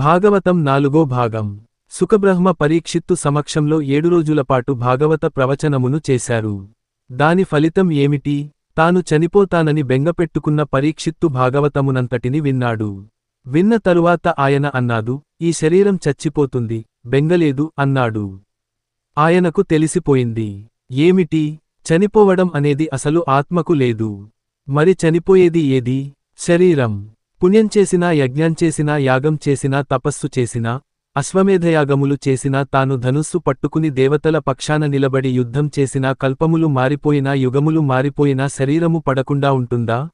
భాగవతం నాలుగో భాగం. సుఖబ్రహ్మ పరీక్షిత్తు సమక్షంలో ఏడు రోజులపాటు భాగవత ప్రవచనమును చేశారు. దాని ఫలితం ఏమిటి? తాను చనిపోతానని బెంగపెట్టుకున్న పరీక్షిత్తు భాగవతమునంతటిని విన్నాడు. విన్న తరువాత ఆయన అన్నాదు ఈ శరీరం చచ్చిపోతుంది బెంగలేదు అన్నాడు. ఆయనకు తెలిసిపోయింది. ఏమిటి? చనిపోవడం అనేది అసలు ఆత్మకు లేదు. మరి చనిపోయేది ఏది? శరీరం. పుణ్యం చేసినా యజ్ఞం చేసినా యాగం చేసినా తపస్సు చేసినా అశ్వమేధయాగములు చేసినా తాను ధనుస్సు పట్టుకుని దేవతల పక్షాన నిలబడి యుద్ధం చేసినా కల్పములు మారిపోయినా యుగములు మారిపోయినా శరీరము పడకుండా ఉంటుందా?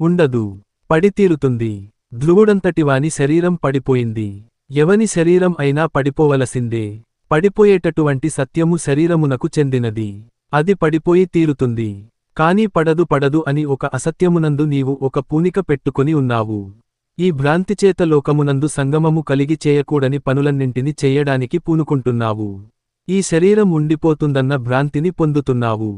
ఉండదు. పడితీరుతుంది ధ్రువుడంతటివాని శరీరం పడిపోయింది. ఎవని శరీరం అయినా పడిపోవలసిందే. పడిపోయేటటువంటి సత్యము శరీరమునకు చెందినది. అది పడిపోయి తీరుతుంది. కాని పడదు పడదు అని ఒక అసత్యమునందు నీవు ఒక పూనిక పెట్టుకుని ఉన్నావు. ఈ భ్రాంతిచేత లోకమునందు సంగమము కలిగి చేయకూడని పనులన్నింటిని చెయ్యడానికి పూనుకుంటున్నావు. ఈ శరీరం ఉండిపోతుందన్న భ్రాంతిని పొందుతున్నావు.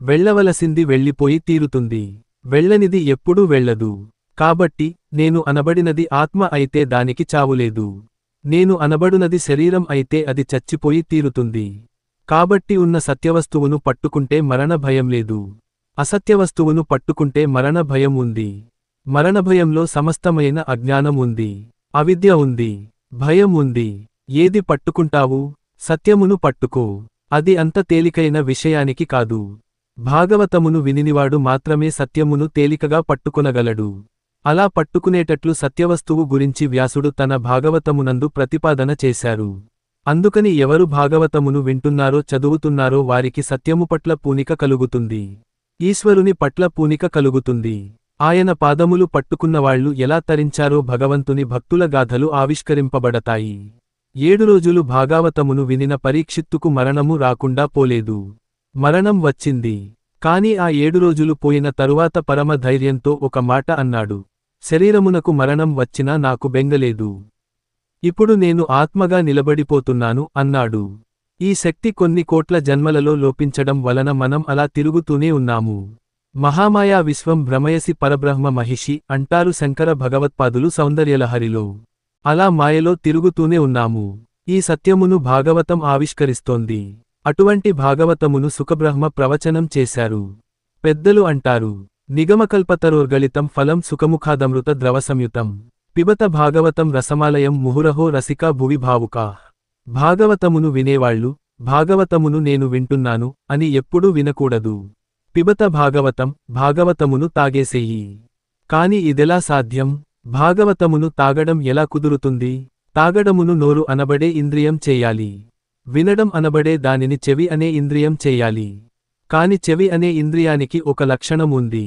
వెళ్ళవలసింది వెళ్ళిపోయి తీరుతుంది. వెళ్ళనిది ఎప్పుడూ వెళ్ళదు. కాబట్టి నేను అనబడినది ఆత్మ అయితే దానికి చావులేదు నేను అనబడునది శరీరం అయితే అది చచ్చిపోయి తీరుతుంది. కాబట్టి ఉన్న సత్యవస్తువును పట్టుకుంటే మరణ భయం లేదు. అసత్యవస్తువును పట్టుకుంటే మరణ భయం ఉంది. మరణభయంలో సమస్తమైన అజ్ఞానం ఉంది. అవిద్య ఉంది. భయం ఉంది. ఏది పట్టుకుంటావు? సత్యమును పట్టుకో. అది అంత తేలికైన విషయానికి కాదు. భాగవతమును వినినివాడు మాత్రమే సత్యమును తేలికగా పట్టుకొనగలడు. అలా పట్టుకునేటట్లు సత్యవస్తువు గురించి వ్యాసుడు తన భాగవతమునందు ప్రతిపాదన చేశారు. అందుకని ఎవరు భాగవతమును వింటున్నారో చదువుతున్నారో వారికి సత్యము పట్ల పూనిక కలుగుతుంది. ఈశ్వరుని పట్ల పూనిక కలుగుతుంది. ఆయన పాదములు పట్టుకున్నవాళ్ళు ఎలా తరించారో భగవంతుని భక్తుల గాథలు ఆవిష్కరింపబడతాయి. ఏడు రోజులు భాగావతమును వినిన పరీక్షిత్తుకు మరణము రాకుండా పోలేదు. మరణం వచ్చింది. కాని ఆ ఏడు రోజులు పోయిన తరువాత పరమ ధైర్యంతో ఒక మాట అన్నాడు. శరీరమునకు మరణం వచ్చినా నాకు బెంగలేదు. ఇప్పుడు నేను ఆత్మగా నిలబడిపోతున్నాను అన్నాడు. ఈ శక్తి కొన్ని కోట్ల జన్మలలో లోపించడం వలన మనం అలా తిరుగుతూనే ఉన్నాము. మహామాయా విశ్వం భ్రమయసి పరబ్రహ్మ మహిషి అంటారు శంకర భగవత్పాదులు సౌందర్యలహరిలో. అలా మాయలో తిరుగుతూనే ఉన్నాము. ఈ సత్యమును భాగవతం ఆవిష్కరిస్తోంది. అటువంటి భాగవతమును సుఖబ్రహ్మ ప్రవచనం చేశారు. పెద్దలు అంటారు నిగమకల్పతరోర్గళితం ఫలం సుఖముఖాదమృత ద్రవసంయుతం. పిబత భాగవతం రసమాలయం ముహురహో రసికా భువి భావుకా భాగవతమును వినేవాళ్ళు భాగవతమును నేను వింటున్నాను అని ఎప్పుడూ వినకూడదు. పిబత భాగవతం భాగవతమును తాగేసేయి కాని ఇదెలా సాధ్యం? భాగవతమును తాగడం ఎలా కుదురుతుంది? తాగడమును నోరు అనబడే ఇంద్రియం చేయాలి. వినడం అనబడే దానిని చెవి అనే ఇంద్రియం చేయాలి. కాని చెవి అనే ఇంద్రియానికి ఒక లక్షణం ఉంది.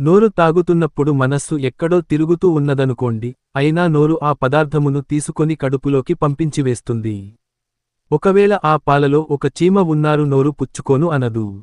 నోరు తాగుతున్నప్పుడు మనస్సు ఎక్కడో తిరుగుతూ ఉన్నదనుకోండి అయినా నోరు ఆ పదార్థమును తీసుకొని కడుపులోకి పంపించివేస్తుంది. ఒకవేళ ఆ పాలలో ఒక చీమ ఉన్నారు నోరు పుచ్చుకోను అనదు.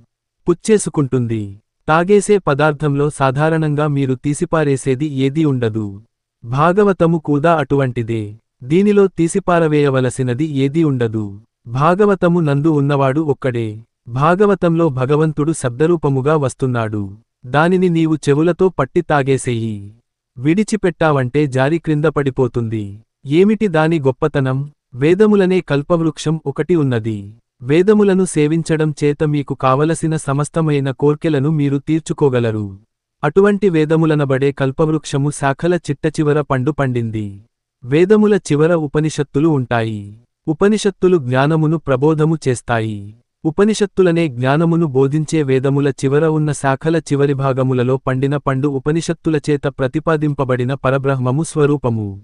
పుచ్చేసుకుంటుంది. తాగేసే పదార్థంలో సాధారణంగా మీరు తీసిపారేసేది ఏదీ ఉండదు. భాగవతము కూడా అటువంటిదే. దీనిలో తీసిపారవేయవలసినది ఏదీ ఉండదు. భాగవతము నందు ఉన్నవాడు ఒక్కడే. భాగవతంలో భగవంతుడు శబ్దరూపముగా వస్తున్నాడు. దానిని నీవు చెవులతో పట్టి తాగేసేయి. విడిచిపెట్టావంటే జారి క్రింద పడిపోతుంది. ఏమిటి దాని గొప్పతనం? వేదములనే కల్పవృక్షం ఒకటి ఉన్నది. వేదములను సేవించడం చేత మీకు కావలసిన సమస్తమైన కోర్కెలను మీరు తీర్చుకోగలరు. అటువంటి వేదములనబడే కల్పవృక్షము శాఖల చిట్టచివర పండు పండింది. వేదముల చివర ఉపనిషత్తులు ఉంటాయి. ఉపనిషత్తులు జ్ఞానమును ప్రబోధము చేస్తాయి. ఉపనిషత్తులనే జ్ఞానమును బోధించే వేదముల చివర ఉన్న శాఖల చివరి భాగములలో పండిన పండు ఉపనిషత్తుల చేత ప్రతిపాదింపబడిన పరబ్రహ్మము స్వరూపము.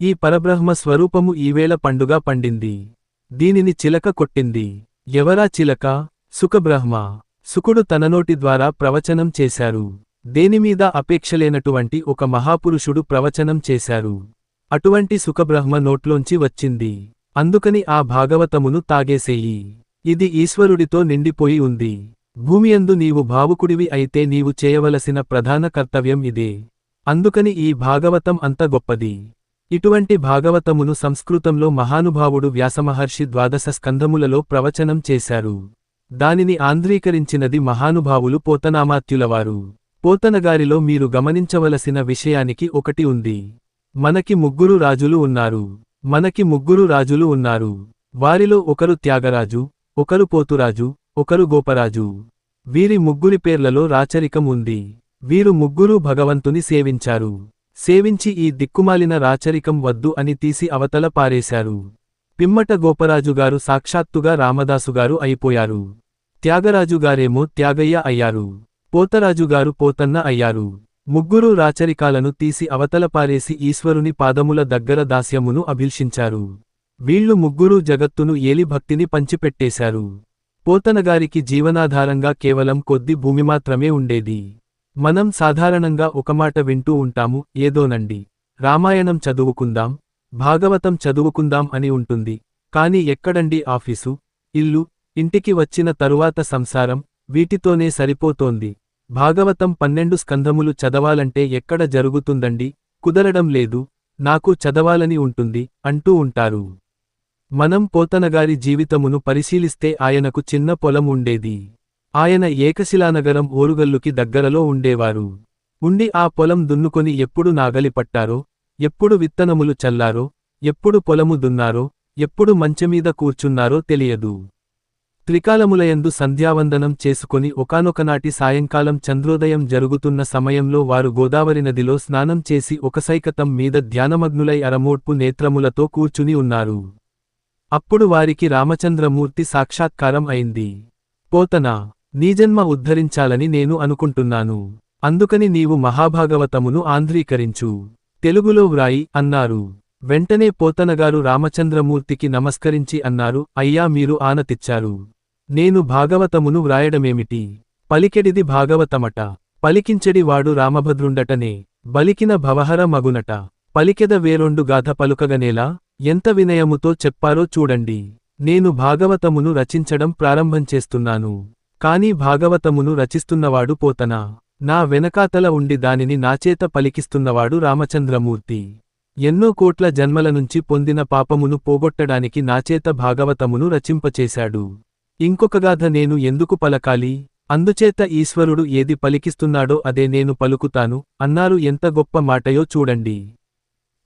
ఈ పరబ్రహ్మ స్వరూపము ఈవేళ పండుగా పండింది. దీనిని చిలక కొట్టింది. ఎవరా చిలక? సుఖబ్రహ్మ. సుకుడు తననోటి ద్వారా ప్రవచనం చేశారు. దేనిమీద అపేక్షలేనటువంటి ఒక మహాపురుషుడు ప్రవచనం చేశారు. అటువంటి సుఖబ్రహ్మ నోట్లోంచి వచ్చింది. అందుకని ఆ భాగవతమును తాగేసేయి. ఇది ఈశ్వరుడితో నిండిపోయి ఉంది. భూమియందు నీవు భావుకుడివి అయితే నీవు చేయవలసిన ప్రధాన కర్తవ్యం ఇదే. అందుకని ఈ భాగవతం అంత గొప్పది. ఇటువంటి భాగవతమును సంస్కృతంలో మహానుభావుడు వ్యాసమహర్షి ద్వాదశ స్కంధములలో ప్రవచనం చేశారు. దానిని ఆంధ్రీకరించినది మహానుభావులు పోతనామాత్యులవారు. పోతనగారిలో మీరు గమనించవలసిన విషయానికి ఒకటి ఉంది. మనకి ముగ్గురు రాజులు ఉన్నారు. మనకి ముగ్గురు రాజులు ఉన్నారు. వారిలో ఒకరు త్యాగరాజు ఒకరు పోతురాజు ఒకరు గోపరాజు. వీరి ముగ్గురి పేర్లలో రాచరికం ఉంది. వీరు ముగ్గురూ భగవంతుని సేవించారు. సేవించి ఈ దిక్కుమాలిన రాచరికం వద్దు అని తీసి అవతల పారేశారు. పిమ్మట గోపరాజుగారు సాక్షాత్తుగా రామదాసుగారు అయిపోయారు. త్యాగరాజుగారేమో త్యాగయ్య అయ్యారు. పోతరాజుగారు పోతన్న అయ్యారు. ముగ్గురు రాచరికాలను తీసి అవతల పారేసి ఈశ్వరుని పాదముల దగ్గర దాస్యమును అభిల్షించారు. వీళ్ళు ముగ్గురూ జగత్తును ఏలి భక్తిని పంచిపెట్టేశారు. పోతనగారికి జీవనాధారంగా కేవలం కొద్ది భూమి మాత్రమే ఉండేది. మనం సాధారణంగా ఒక మాట వింటూ ఉంటాము ఏదోనండి. రామాయణం చదువుకుందాం భాగవతం చదువుకుందాం అని ఉంటుంది. కాని ఎక్కడండి ఆఫీసు? ఇల్లు ఇంటికి వచ్చిన తరువాత సంసారం వీటితోనే సరిపోతోంది. భాగవతం పన్నెండు స్కంధములు చదవాలంటే ఎక్కడ జరుగుతుందండి? కుదరడం లేదు నాకు చదవాలని ఉంటుంది అంటూ ఉంటారు. మనం పోతనగారి జీవితమును పరిశీలిస్తే ఆయనకు చిన్న పొలం ఉండేది. ఆయన ఏకశిలానగరం ఓరుగల్లుకి దగ్గరలో ఉండేవారు. ఉండి ఆ పొలం దున్నుకొని ఎప్పుడు నాగలి పట్టారో ఎప్పుడు విత్తనములు చల్లారో ఎప్పుడు పొలము దున్నారో ఎప్పుడు మంచమీద కూర్చున్నారో తెలియదు. త్రికాలములయందు సంధ్యావందనం చేసుకుని ఒకానొకనాటి సాయంకాలం చంద్రోదయం జరుగుతున్న సమయంలో వారు గోదావరి నదిలో స్నానం చేసి ఒకసైకతం మీద ధ్యానమగ్నులై అరమోడ్పు నేత్రములతో కూర్చుని ఉన్నారు. అప్పుడు వారికి రామచంద్రమూర్తి సాక్షాత్కారం అయింది. పోతనా నీజన్మ ఉద్ధరించాలని నేను అనుకుంటున్నాను. అందుకని నీవు మహాభాగవతమును ఆంధ్రీకరించు. తెలుగులో వ్రాయి అన్నారు. వెంటనే పోతనగారు రామచంద్రమూర్తికి నమస్కరించి అన్నారు అయ్యా మీరు ఆనతిచ్చారు నేను భాగవతమును వ్రాయడమేమిటి? పలికెడిది భాగవతమట. పలికించెడి వాడు రామభద్రుండటనే. బలికిన భవహర మగునట. పలికెద వేరొండు గాథ పలుకగనేలా? ఎంత వినయముతో చెప్పారో చూడండి. నేను భాగవతమును రచించడం ప్రారంభం చేస్తున్నాను. కాని భాగవతమును రచిస్తున్నవాడు పోతనా? నా వెనకాతల ఉండి దానిని నాచేత పలికిస్తున్నవాడు రామచంద్రమూర్తి. ఎన్నో కోట్ల జన్మల నుంచి పొందిన పాపమును పోగొట్టడానికి నాచేత భాగవతమును రచింపచేశాడు. ఇంకొక గాథ నేను ఎందుకు పలకాలి? అందుచేత ఈశ్వరుడు ఏది పలికిస్తున్నాడో అదే నేను పలుకుతాను అన్నారు ఎంత గొప్ప మాటయో చూడండి.